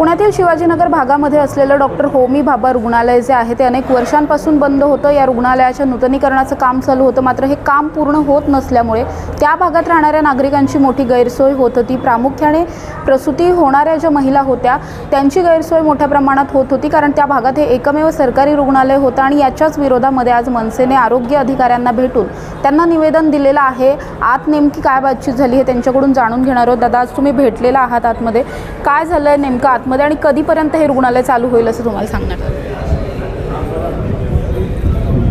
पुण्यातील शिवाजीनगर भागामध्ये असलेलं डॉक्टर होमी भाभा रुग्णालय जे आहे ते अनेक वर्षांपासून बंद होतं. या रुग्णालयाच्या नूतनीकरणाचं काम चालू होतं. मात्र हे काम पूर्ण होत नसल्यामुळे त्या भागात राहणाऱ्या नागरिकांची मोठी गैरसोय होत होती. प्रामुख्याने प्रसूती होणाऱ्या ज्या महिला होत्या त्यांची गैरसोय मोठ्या प्रमाणात होत होती कारण त्या भागात हे एकमेव सरकारी रुग्णालय होतं आणि याच्याच विरोधामध्ये आज मनसेने आरोग्य अधिकाऱ्यांना भेटून त्यांना निवेदन दिलेलं आहे. आत नेमकी काय बातचीत झाली हे त्यांच्याकडून जाणून घेणार आहोत. दादा आज तुम्ही भेटलेला आहात आतमध्ये. काय झालं आहे नेमकं आत आतमध्ये आणि कधीपर्यंत हे रुग्णालय चालू होईल असं तुम्हाला सांगणार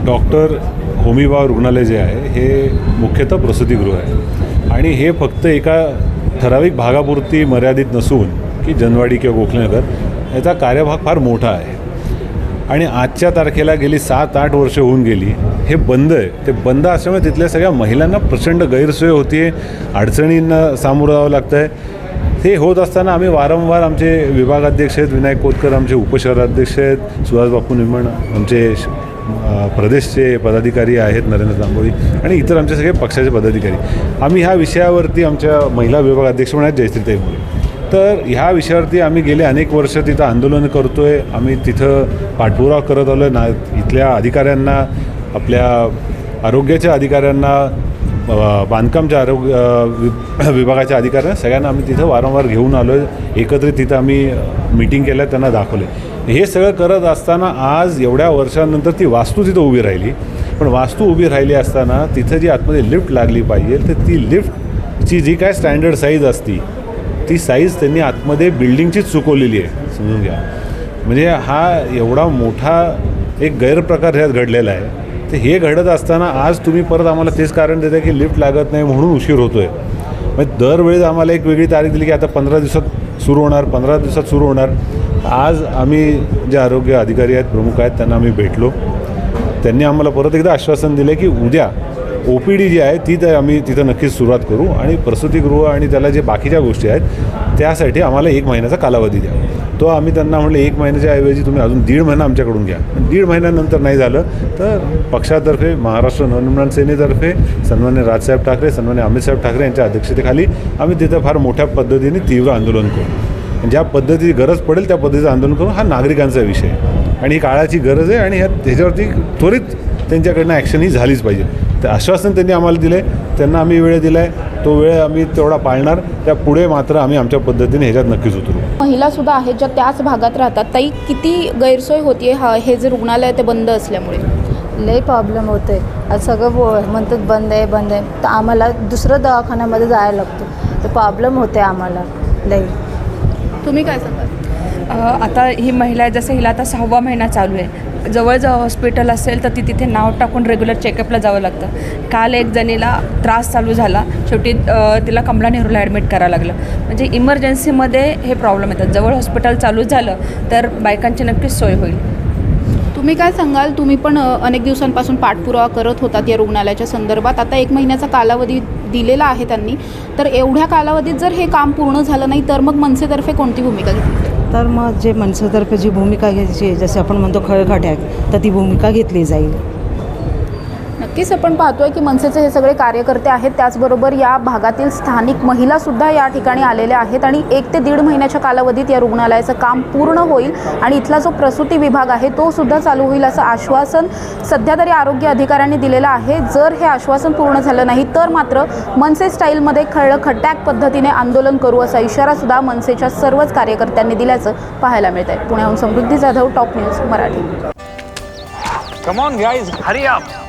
डॉक्टर होमीभाव रुग्णालय जे आहे हे मुख्यतः प्रसूतीगृह आहे. आणि हे फक्त एका ठराविक भागापुरती मर्यादित नसून की जनवाडी किंवा गोखलेनगर याचा कार्यभाग फार मोठा आहे. आणि आजच्या तारखेला गेली सात आठ वर्ष होऊन गेली हे बंद आहे. ते बंद असल्यामुळे तिथल्या सगळ्या महिलांना प्रचंड गैरसोय होती आहे अडचणींना सामोरं जावं लागतं आहे ते होत असताना आम्ही वारंवार आमचे विभागाध्यक्ष आहेत विनायक कोतकर आमचे उपशहराध्यक्ष आहेत सुहास बापू निमण आमचे प्रदेशचे पदाधिकारी आहेत नरेंद्र तांबोळी आणि इतर आमचे सगळे पक्षाचे पदाधिकारी. आम्ही ह्या विषयावरती आमच्या महिला विभाग अध्यक्ष आहेत जयश्रीताई मोरे तर ह्या विषयावरती आम्ही गेले अनेक वर्ष तिथं आंदोलन करतो आहे आम्ही तिथं पाठपुरावा करत आलो आहे ना इथल्या अधिकाऱ्यांना आपल्या आरोग्याच्या अधिकाऱ्यांना बांधकामच्या आरोग्य वि- विभागाच्या अधिकाऱ्यांना सगळ्यांना आम्ही तिथं वारंवार घेऊन आलो आहे एकत्रित तिथं आम्ही मीटिंग केल्या त्यांना दाखवले. हे सगळं करत असताना आज एवढ्या वर्षानंतर ती वास्तू तिथं उभी राहिली. पण वास्तू उभी राहिली असताना तिथं जी आतमध्ये लिफ्ट लागली पाहिजे तर ती लिफ्टची जी काय स्टँडर्ड साईज असती ती साईज त्यांनी आतमध्ये बिल्डिंगचीच चुकवलेली आहे. समजून घ्या. म्हणजे हा एवढा मोठा एक गैरप्रकार ह्यात घडलेला आहे. तर हे घडत असताना आज तुम्ही परत आम्हाला तेच कारण देता की लिफ्ट लागत नाही म्हणून उशीर होतो आहे म्हणजे दरवेळेस आम्हाला एक वेगळी तारीख दिली की आता पंधरा दिवसात सुरू होणार पंधरा दिवसात सुरू होणार. आज आम्ही जे आरोग्य अधिकारी आहेत प्रमुख आहेत त्यांना आम्ही भेटलो. त्यांनी आम्हाला परत एकदा आश्वासन दिलं की उद्या ओ पी डी जी आहे ती तर आम्ही तिथं नक्कीच सुरुवात करू आणि प्रसूतीगृह आणि त्याला जे बाकीच्या गोष्टी आहेत त्यासाठी आम्हाला एक महिन्याचा कालावधी द्या. तो आम्ही त्यांना म्हटलं एक महिन्याच्या ऐवजी तुम्ही अजून दीड महिना आमच्याकडून घ्या. पण दीड महिन्यानंतर नाही झालं तर पक्षातर्फे महाराष्ट्र नवनिर्माण सेनेतर्फे सन्मान्य राजसाहेब ठाकरे सन्मान्य अमितसाहेब ठाकरे यांच्या अध्यक्षतेखाली आम्ही तिथं फार मोठ्या पद्धतीने तीव्र आंदोलन करू. ज्या पद्धतीची गरज पडेल त्या पद्धतीचं आंदोलन करू. हा नागरिकांचा विषय आहे. आणि ही काळाची गरज आहे आणि ह्या त्याच्यावरती त्वरित त्यांच्याकडनं ॲक्शन ही झालीच पाहिजे. ते आश्वासन त्यांनी आम्हाला दिले त्यांना आम्ही वेळ दिला आहे तो वेळ आम्ही तेवढा पाळणार त्या पुढे मात्र आम्ही आमच्या पद्धतीने ह्याच्यात नक्कीच उतरू. महिला सुद्धा आहेत ज्या त्याच भागात राहतात. ताई किती गैरसोय होतीये हा हे जे रुग्णालय आहे ते बंद असल्यामुळे? लई प्रॉब्लेम होते आज सगळं बो म्हणतात बंद आहे बंद आहे. तर आम्हाला दुसरं दवाखान्यामध्ये जायला लागतो. तर प्रॉब्लेम होते आम्हाला. लई तुम्ही काय सांगाल? आता ही महिला आहे, जसं हिला आता सहावा महिना चालू आहे. जवळजवळ हॉस्पिटल असेल तर ती तिथे नाव टाकून रेग्युलर चेकअपला जावं लागतं. काल एक जणीला त्रास चालू झाला. शेवटी तिला कमला नेहरूला ॲडमिट करावं लागलं. म्हणजे इमर्जन्सीमध्ये हे प्रॉब्लेम येतात. जवळ हॉस्पिटल चालू झालं तर बायकांची नक्कीच सोय होईल. तुम्ही काय सांगाल? तुम्ही पण अनेक दिवसांपासून पाठपुरावा करत होतात या रुग्णालयाच्या संदर्भात. आता एक महिन्याचा कालावधी दिलेला आहे त्यांनी. तर एवढ्या कालावधीत जर हे काम पूर्ण झालं नाही तर मग मनसेतर्फे कोणती भूमिका घेतली? तर मग जे मनसेतर्फे जी भूमिका घ्यायची आहे, जसे आपण म्हणतो खळखट्याक तर ती भूमिका घेतली जाईल. नक्कीच आपण पाहतोय की मनसेचे हे सगळे कार्यकर्ते आहेत. त्याचबरोबर या भागातील स्थानिक महिलासुद्धा या ठिकाणी आलेल्या आहेत आणि एक ते दीड महिन्याच्या कालावधीत या रुग्णालयाचं काम पूर्ण होईल आणि इथला जो प्रसूती विभाग आहे तो सुद्धा चालू होईल असं आश्वासन सध्या तरी आरोग्य अधिकाऱ्यांनी दिलेलं आहे. जर हे आश्वासन पूर्ण झालं नाही तर मात्र मनसे स्टाईलमध्ये खळ खट्याक पद्धतीने आंदोलन करू असा इशारा सुद्धा मनसेच्या सर्वच कार्यकर्त्यांनी दिल्याचं पाहायला मिळत आहे पुण्याहून Samruddhi Jadhav top news Marathi. Come on, guys, hurry up.